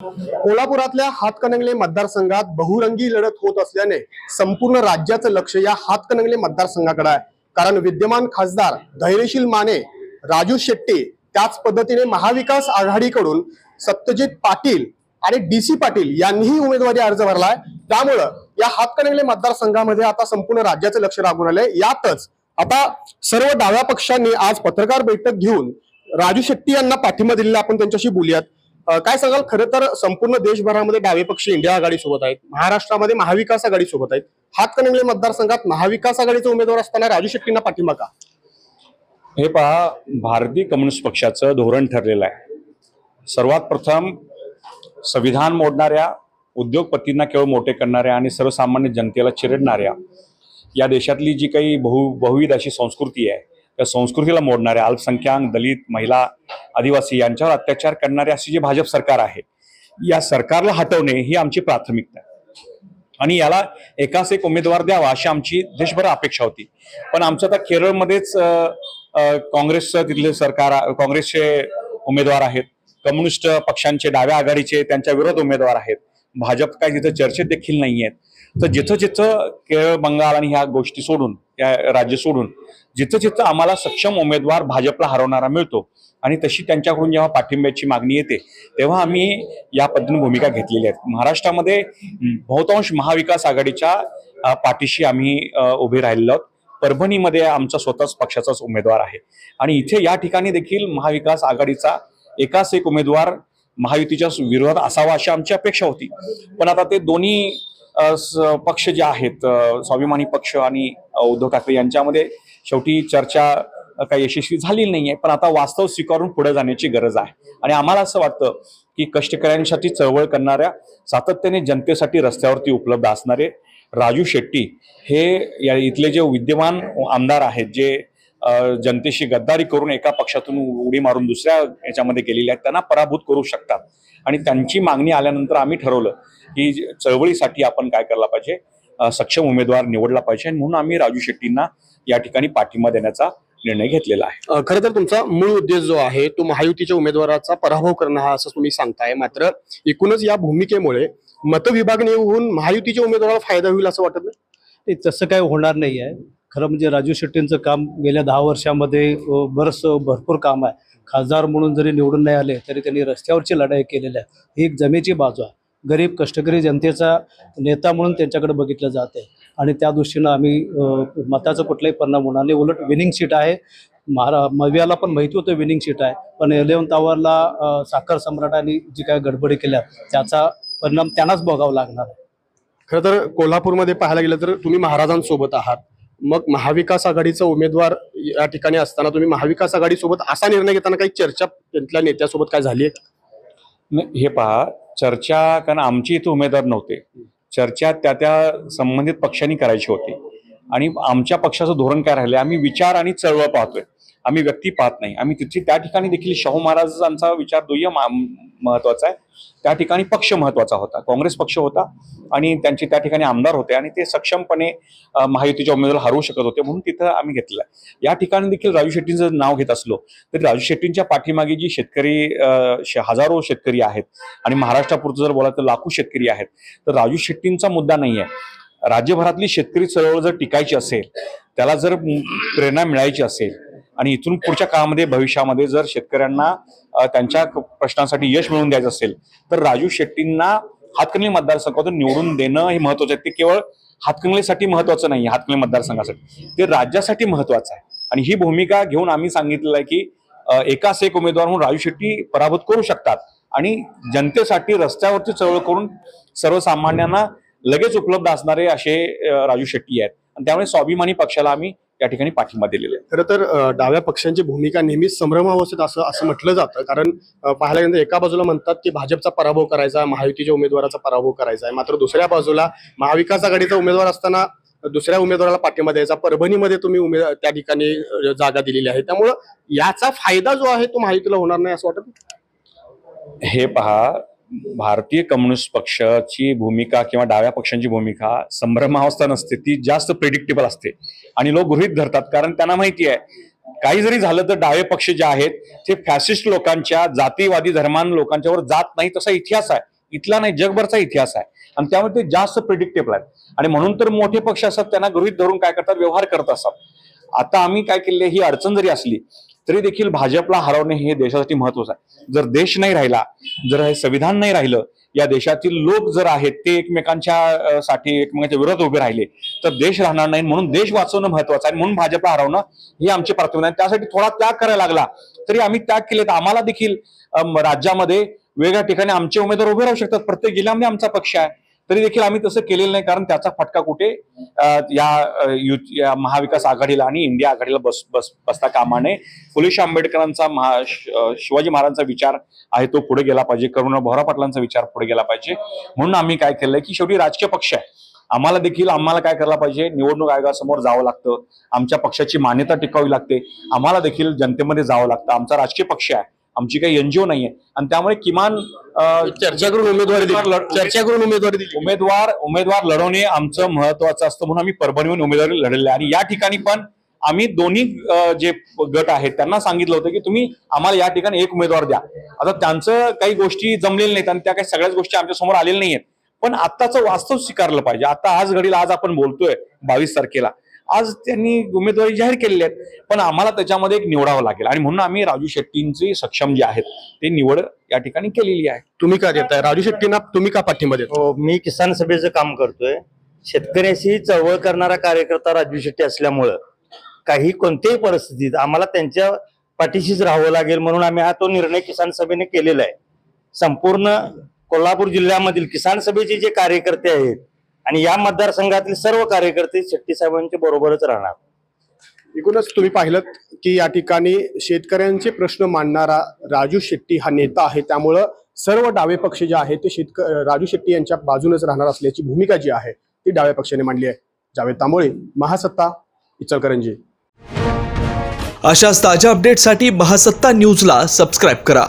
कोल्हापुरातल्या हातकणंगले मतदारसंघात बहुरंगी लढत होत असल्याने संपूर्ण राज्याचं लक्ष या हातकणंगले मतदारसंघाकडे आहे. कारण विद्यमान खासदार धैर्यशील माने राजू शेट्टी त्याच पद्धतीने महाविकास आघाडीकडून सत्यजित पाटील आणि डी सी पाटील यांनीही उमेदवारी अर्ज भरलाय. त्यामुळं या हातकणंगले मतदारसंघामध्ये आता संपूर्ण राज्याचं लक्ष लागून आलंय यातच आता सर्व डाव्या पक्षांनी आज पत्रकार बैठक घेऊन राजू शेट्टी यांना पाठिंबा दिलेला आपण त्यांच्याशी बोलूयात. काय सांगाल? खरं तर संपूर्ण देशभरामध्ये डावे पक्ष इंडिया आघाडी सोबत आहेत. महाराष्ट्रामध्ये महाविकास आघाडी सोबत आहेत. हातकणंगले मतदारसंघात महाविकास आघाडीचे उमेदवार असताना राजू शेट्टींना पाठिंबा का? हे पहा भारतीय कम्युनिस्ट पक्षाचं धोरण ठरलेलं आहे. सर्वात प्रथम संविधान मोडणाऱ्या उद्योगपतींना केवळ मोठे करणाऱ्या आणि सर्वसामान्य जनतेला चिरडणाऱ्या या देशातली जी काही बहु बहुविध अशी संस्कृती आहे त्या संस्कृतीला मोडणाऱ्या अल्पसंख्याक दलित महिला आदिवासी यांच्यावर अत्याचार करणारे असे जे भाजप सरकार आहे या सरकारला हटवणे ही आमची प्राथमिकता आहे. आणि याला एकाच एक उमेदवार द्यावा अशी आमची देशभर अपेक्षा होती. पण आमचं आता केरळमध्येच काँग्रेसचं तिथले सरकार काँग्रेसचे उमेदवार आहेत कम्युनिस्ट पक्षांचे डाव्या आघाडीचे त्यांच्या विरोध उमेदवार आहेत. भाजप काय तिथं चर्चेत देखील नाही आहेत तर जिथं जिथं केरळ बंगाल आणि ह्या गोष्टी सोडून या राज्य सोडून जिथं जिथं आम्हाला सक्षम उमेदवार भाजपला हरवणारा मिळतो आणि तशी त्यांच्याकडून जेव्हा पाठिंब्याची मागणी येते तेव्हा आम्ही या पद्धतीने भूमिका घेतलेल्या आहेत महाराष्ट्रामध्ये बहुतांश महाविकास आघाडीच्या पाठीशी आम्ही उभे राहिलेलो आहोत. परभणीमध्ये आमचा स्वतःच पक्षाचाच उमेदवार आहे. आणि इथे या ठिकाणी देखील महाविकास आघाडीचा एकाच एक उमेदवार महायुतीच्या विरोधात असावा अशी आमची अपेक्षा होती. पण आता ते दोन्ही पक्ष जे आहेत स्वाभिमानी पक्ष आणि उद्धव ठाकरे यांच्यामध्ये शेवटी चर्चा काही यशस्वी झालेली नाहीये पण आता वास्तव स्वीकारून पुढे जाण्याची गरज आहे. आणि आम्हाला असं वाटतं की कष्टकऱ्यांसाठी चळवळ करणाऱ्या सातत्याने जनतेसाठी रस्त्यावरती उपलब्ध असणारे राजू शेट्टी हे या इथले जे विद्यमान आमदार आहेत जे जनतेशी गद्दारी करून एका पक्षातून उडी मारून दुसऱ्या याच्यामध्ये गेलेले आहेत त्यांना पराभूत करू शकतात. आणि त्यांची मागणी आल्यानंतर आम्ही ठरवलं की चळवळीसाठी आपण काय करायला पाहिजे सक्षम उमेदवार निवडला पाहिजे आणि म्हणून आम्ही राजू शेट्टींना या ठिकाणी पाठिंबा देण्याचा निर्णय घेतलेला आहे. खरं तर तुमचा मूळ उद्देश जो आहे तो महायुतीच्या उमेदवाराचा पराभव करणं हा असं तुम्ही सांगताय. मात्र एकूणच या भूमिकेमुळे मतविभागणी होऊन महायुतीच्या उमेदवाराला फायदा होईल असं वाटत नाही? तसं काही होणार नाही आहे खरं म्हणजे राजू शेट्टींचं काम गेल्या दहा वर्षामध्ये अ, बरंचसं भरपूर काम आहे. खासदार म्हणून जरी निवडून नाही आले तरी त्यांनी रस्त्यावरची लढाई केलेली आहे. ही एक जमेची बाजू आहे. गरीब कष्टकरी जनतेचा नेता म्हणून त्यांच्याकडे बघितलं जात आहे. आणि त्या दृष्टीनं आम्ही मताचा कुठलाही परिणाम होणार नाही. उलट विनिंग सीट आहे. महारा मव्याला पण माहिती होतं विनिंग सीट आहे. पण एलेवन आवरला साखर सम्राटांनी जी काय गडबडी केल्या त्याचा परिणाम त्यांनाच भोगावा लागणार आहे. खरं तर कोल्हापूरमध्ये पाहायला गेलं तर तुम्ही महाराजांसोबत आहात. मग महाविकास आघाडीचा उमेदवार या ठिकाणी असताना तुम्ही महाविकास आघाडीसोबत असा निर्णय घेताना काही चर्चा त्यांच्या नेत्यासोबत काय झाली आहे? हे पहा चर्चा कारण आमची इथे उमेदवार नव्हते. चर्चा त्या त्या संबंधित पक्षांनी करायची होती. आणि आमच्या पक्षाचं धोरण काय राहिलं आम्ही विचार आणि चळवळ पाहतोय. आम्ही व्यक्ती पाहत नाही. आम्ही तिथे त्या ठिकाणी देखील शाहू महाराजांचा विचार दुय्यम महत्त्वाचा आहे. त्या ठिकाणी पक्ष महत्त्वाचा होता. काँग्रेस पक्ष होता आणि त्यांचे त्या ठिकाणी आमदार होते आणि ते सक्षमपणे महायुतीच्या उमेदवार हरवू शकत होते म्हणून तिथं आम्ही घेतलं. या ठिकाणी देखील राजू शेट्टींचं नाव घेत असलो तरी राजू शेट्टींच्या पाठीमागे जी शेतकरी हजारो शेतकरी आहेत आणि महाराष्ट्रापुरतं जर बोला तर लाखो शेतकरी आहेत तर राजू शेट्टींचा मुद्दा नाही आहे राज्यभरातली शेतकरी चळवळ जर टिकायची असेल त्याला जर प्रेरणा मिळायची असेल आणि इथून पुढच्या काळामध्ये भविष्यामध्ये जर शेतकऱ्यांना त्यांच्या प्रश्नांसाठी यश मिळवून द्यायचं असेल तर राजू शेट्टींना हातकणली मतदारसंघातून निवडून देणं हे महत्वाचं आहे. ते केवळ हातकणलीसाठी महत्वाचं नाही हातकणली मतदारसंघासाठी. ते राज्यासाठी महत्वाचं आहे. आणि ही भूमिका घेऊन आम्ही सांगितलेलं आहे की एकाच एक उमेदवार म्हणून राजू शेट्टी पराभूत करू शकतात. आणि जनतेसाठी रस्त्यावरती चळवळ करून सर्वसामान्यांना लगेच उपलब्ध असणारे असे राजू शेट्टी आहेत. आणि त्यामुळे स्वाभिमानी पक्षाला आम्ही या ठिकाणी पाठिंबा दिलेला आहे. खरं तर डाव्या पक्षांची भूमिका नेहमीच संभ्रमावस्थेत असं असं म्हटलं जातं. कारण पाहायला गेलं एका बाजूला म्हणतात की भाजपचा पराभव करायचा महायुतीच्या उमेदवाराचा पराभव करायचा आहे. मात्र दुसऱ्या बाजूला महाविकास आघाडीचा उमेदवार असताना दुसऱ्या उमेदवाराला पाठिंबा द्यायचा. परभणीमध्ये तुम्ही उमेद त्या ठिकाणी जागा दिलेली आहे. त्यामुळं याचा फायदा जो आहे तो महायुतीला होणार नाही असं वाटत? हे पहा भारतीय कम्युनिस्ट पक्षाची भूमिका किंवा डाव्या पक्षांची भूमिका संभ्रमावस्था नसते ती जास्त प्रिडिक्टेबल असते. आणि लोक गृहित धरतात कारण त्यांना माहिती आहे काही जरी झालं तर डावे पक्ष जे आहेत ते फॅसिस्ट लोकांच्या जातीवादी धर्मान लोकांच्यावर जात नाही तसा इतिहास आहे. इथला नाही जगभरचा इतिहास आहे. आणि त्यामुळे ते जास्त प्रिडिक्टेबल आहेत. आणि म्हणून तर मोठे पक्ष असतात त्यांना गृहित धरून काय करतात व्यवहार करत असतात. आता आम्ही काय केले ही अडचण जरी असली तरी देखील भाजपला हरवणे हे देशासाठी महत्वाचं आहे. जर देश नाही राहिला जर हे संविधान नाही राहिलं या देशातील लोक जर आहेत ते एकमेकांच्या साठी एकमेकांच्या विरोधात उभे राहिले तर देश राहणार नाही. म्हणून देश वाचवणं महत्वाचं आहे म्हणून भाजपला हरवणं ही आमची प्राथमिकता आहे. त्यासाठी थोडा त्याग करायला लागला तरी आम्ही त्याग केले. तर आम्हाला देखील राज्यामध्ये वेगळ्या ठिकाणी आमचे उमेदवार उभे राहू शकतात. प्रत्येक जिल्ह्यामध्ये आमचा पक्ष आहे. तरी देखील आम्ही तसं केलेलं नाही कारण त्याचा फटका कुठे? या या महाविकास आघाडीला आणि इंडिया आघाडीला बस बस बसता कामा नये फुलेश आंबेडकरांचा महा शिवाजी महाराजांचा विचार आहे तो पुढे गेला पाहिजे. करुणा भोरा पाटलांचा विचार पुढे गेला पाहिजे. म्हणून आम्ही काय केलंय की शेवटी राजकीय पक्ष आहे. आम्हाला देखील आम्हाला काय करायला पाहिजे? निवडणूक आयोगासमोर जावं लागतं. आमच्या पक्षाची मान्यता टिकावी लागते. आम्हाला देखील जनतेमध्ये जावं लागतं. आमचा राजकीय पक्ष आहे. आमची काही एनजीओ नाहीये. आणि त्यामुळे किमान चर्चा करून उमेदवारी चर्चा करून उमेदवारी दिली उमेदवार उमेदवार लढवणे आमचं महत्वाचं असतं म्हणून आम्ही परभणीहून उमेदवारी लढले आणि या ठिकाणी पण आम्ही दोन्ही जे गट आहेत त्यांना सांगितलं होतं की तुम्ही आम्हाला या ठिकाणी एक उमेदवार द्या. आता त्यांचं काही गोष्टी जमलेल्या नाहीत आणि त्या काही सगळ्याच गोष्टी आमच्यासमोर आलेल्या नाहीयेत. पण आत्ताचं वास्तव स्वीकारलं पाहिजे. आता आज घडीला आज आपण बोलतोय बावीस तारखेला. आज त्यांनी उमेदवारी जाहीर केलेली आहेत. पण आम्हाला त्याच्यामध्ये एक निवडावं लागेल. आणि म्हणून आम्ही राजू शेट्टींचे सक्षम जे आहेत ते निवड या ठिकाणी केलेली आहे. तुम्ही का देताय? राजू शेट्टींना तुम्ही का पाठिंबा देता हो मी किसान सभेचं काम करतोय. शेतकऱ्याशी चळवळ करणारा कार्यकर्ता राजू शेट्टी असल्यामुळं काही कोणत्याही परिस्थितीत आम्हाला त्यांच्या पाठीशीच राहावं लागेल म्हणून आम्ही हा तो निर्णय किसान सभेने केलेला आहे. संपूर्ण कोल्हापूर जिल्ह्यामधील किसान सभेचे जे कार्यकर्ते आहेत आणि या मतदारसंघातील सर्व कार्यकर्ते शेट्टी साहेबांच्या बरोबरच राहणार. एकूणच तुम्ही पाहिलं की या ठिकाणी शेतकऱ्यांचे प्रश्न मांडणारा राजू शेट्टी हा नेता आहे. त्यामुळं सर्व डावे पक्ष जे आहेत ते शेतक राजू शेट्टी यांच्या बाजूनेच राहणार असल्याची भूमिका जी आहे ती डाव्या पक्षाने मांडली आहे. जावेद तांबोळे महासत्ता इचलकरंजी. अशाच ताज्या अपडेटसाठी महासत्ता न्यूजला सबस्क्राईब करा.